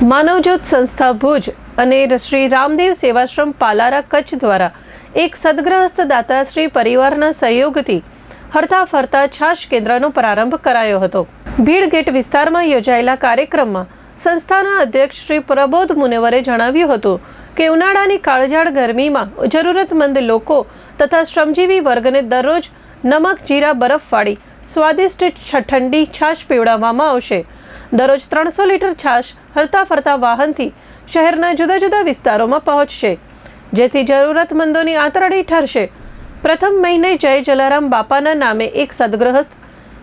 માનવજ્યોત સંસ્થા ભુજ અને શ્રી રામદેવ સેવાશ્રમ પાલારા કચ્છ દ્વારા એક સદગ્રહસ્થ દાતાશ્રી પરિવારના સહયોગથી હરતા ફરતા છાશ કેન્દ્રનો પ્રારંભ કરાયો હતો. ભીડ ગેટ વિસ્તારમાં યોજાયેલા કાર્યક્રમમાં સંસ્થાના અધ્યક્ષ શ્રી પ્રબોધ મુનેવરે જણાવ્યું હતું કે, ઉનાળાની કાળઝાળ ગરમીમાં જરૂરતમંદ લોકો તથા શ્રમજીવી વર્ગને દરરોજ નમક જીરા બરફ વાળી સ્વાદિષ્ટ ઠંડી છાશ પીવડાવવામાં આવશે. દરરોજ ત્રણસો લીટર છાશ હરતા ફરતા વાહનથી શહેરના જુદા જુદા વિસ્તારોમાં પહોંચશે. જેથી જરૂરતમંદોની આંતરડી ઠરશે. પ્રથમ મહિને જય જલારામ બાપાના નામે એક સદગૃહસ્થ,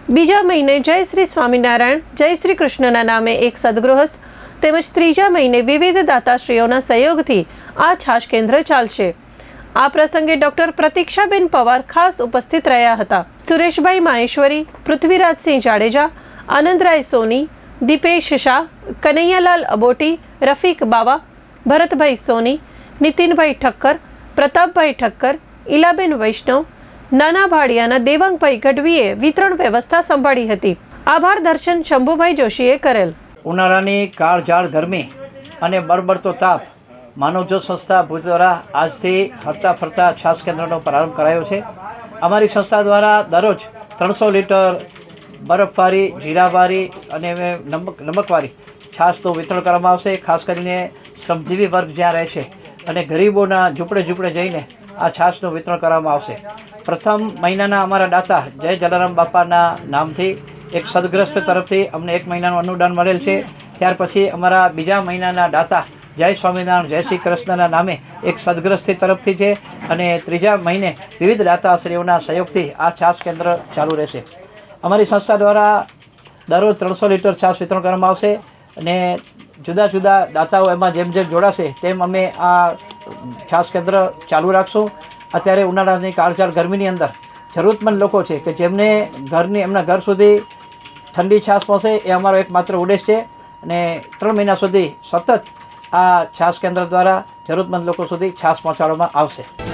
બીજા મહિને જય શ્રી સ્વામિનારાયણ, જય શ્રી કૃષ્ણના નામે એક સદગૃહસ્થ, તેમજ ત્રીજા મહિને વિવિધ દાતાશ્રીઓના સહયોગથી આ છાશ કેન્દ્ર ચાલશે. આ પ્રસંગે ડોક્ટર પ્રતીક્ષાબેન પવાર ખાસ ઉપસ્થિત રહ્યા હતા. સુરેશભાઈ માહેશ્વરી, પૃથ્વીરાજસિંહ જાડેજા આનંદરાય સોની, દીપેશ શાહ, કનૈયાલાલ અબોટી, રફીક બાવા, ભરતભાઈ સોની, નીતિનભાઈ ઠક્કર, પ્રતાપભાઈ ઠક્કર ઇલાબેન વૈષ્ણવ, નાના ભાડિયાના દેવાંગભાઈ ગઢવીએ વિતરણ વ્યવસ્થા સંભાળી હતી. આભાર દર્શન શંભુભાઈ જોશીએ કરેલ. ઉનાળાની કાળઝાળ ગરમી અને બળબડતો તાપ માનવજો સંસ્થા ભુજ દ્વારા આજથી ફરતા ફરતા છાસ કેન્દ્રનો પ્રારંભ કરાયો છે. અમારી સંસ્થા દ્વારા દરરોજ ત્રણસો લીટર બરફવાળી જીરાવારી અને નમક નમકવારી. છાશનું વિતરણ કરવામાં આવશે, ખાસ કરીને શ્રમજીવી વર્ગ જ્યાં રહે છે. અને ગરીબોના ઝૂંપડે ઝૂંપડે જઈને આ છાશનું વિતરણ કરવામાં આવશે. પ્રથમ મહિનાના અમારા દાતા જય જલારામ બાપાના નામથી એક સદગ્રસ્ત તરફથી અમને એક મહિનાનું અનુદાન મળેલ છે. ત્યાર પછી અમારા બીજા મહિનાના દાતા જય સ્વામિનારાયણ, જય શ્રી કૃષ્ણના નામે એક સદગ્રસ્તી તરફથી છે. અને ત્રીજા મહિને વિવિધ દાતાશ્રીઓના સહયોગથી આ છાસ કેન્દ્ર ચાલુ રહેશે. અમારી સંસ્થા દ્વારા દરરોજ ત્રણસો લીટર છાશ વિતરણ કરવામાં આવશે અને જુદા જુદા દાતાઓ એમાં જેમ જેમ જોડાશે તેમ અમે આ છાશ કેન્દ્ર ચાલુ રાખશું. અત્યારે ઉનાળાની કાળઝાળ ગરમીની અંદર જરૂરતમંદ લોકો છે કે જેમને ઘરની, એમના ઘર સુધી ઠંડી છાશ પહોંચે એ અમારો એકમાત્ર ઉદ્દેશ છે. અને ત્રણ મહિના સુધી સતત આ છાશ કેન્દ્ર દ્વારા જરૂરતમંદ લોકો સુધી છાશ પહોંચાડવામાં આવશે.